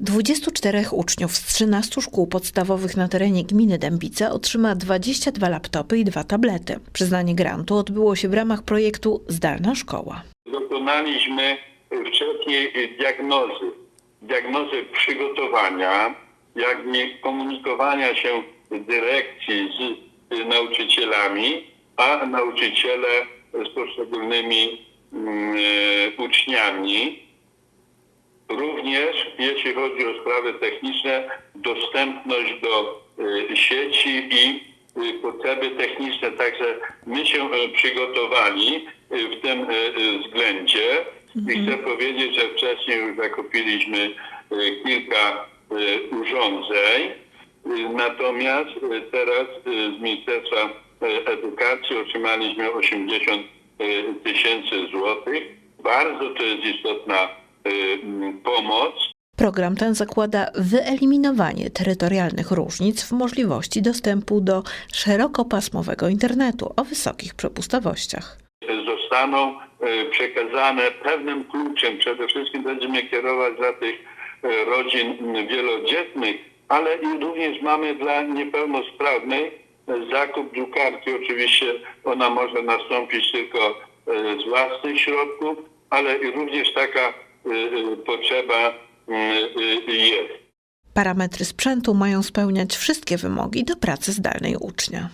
24 uczniów z 13 szkół podstawowych na terenie gminy Dębice otrzyma 22 laptopy i dwa tablety. Przyznanie grantu odbyło się w ramach projektu Zdalna Szkoła. Dokonaliśmy wcześniej diagnozy, diagnozy przygotowania, jak komunikowania się dyrekcji z nauczycielami, a nauczyciele z poszczególnymi e, uczniami. Również jeśli chodzi o sprawy techniczne, dostępność do e, sieci i e, potrzeby techniczne. Także my się e, przygotowali w tym względzie i chcę powiedzieć, że wcześniej już zakupiliśmy kilka urządzeń. Natomiast teraz z Ministerstwa Edukacji otrzymaliśmy 80 e, tysięcy złotych. Bardzo to jest istotna pomoc. Program ten zakłada wyeliminowanie terytorialnych różnic w możliwości dostępu do szerokopasmowego internetu o wysokich przepustowościach. zostaną e, przekazane pewnym kluczem. Przede wszystkim będziemy kierować dla tych e, rodzin wielodzietnych, ale i również mamy dla niepełnosprawnych zakup drukarki. Oczywiście ona może nastąpić tylko z własnych środków, ale i również taka potrzeba m, e, jest. Parametry sprzętu mają spełniać wszystkie wymogi do pracy zdalnej ucznia.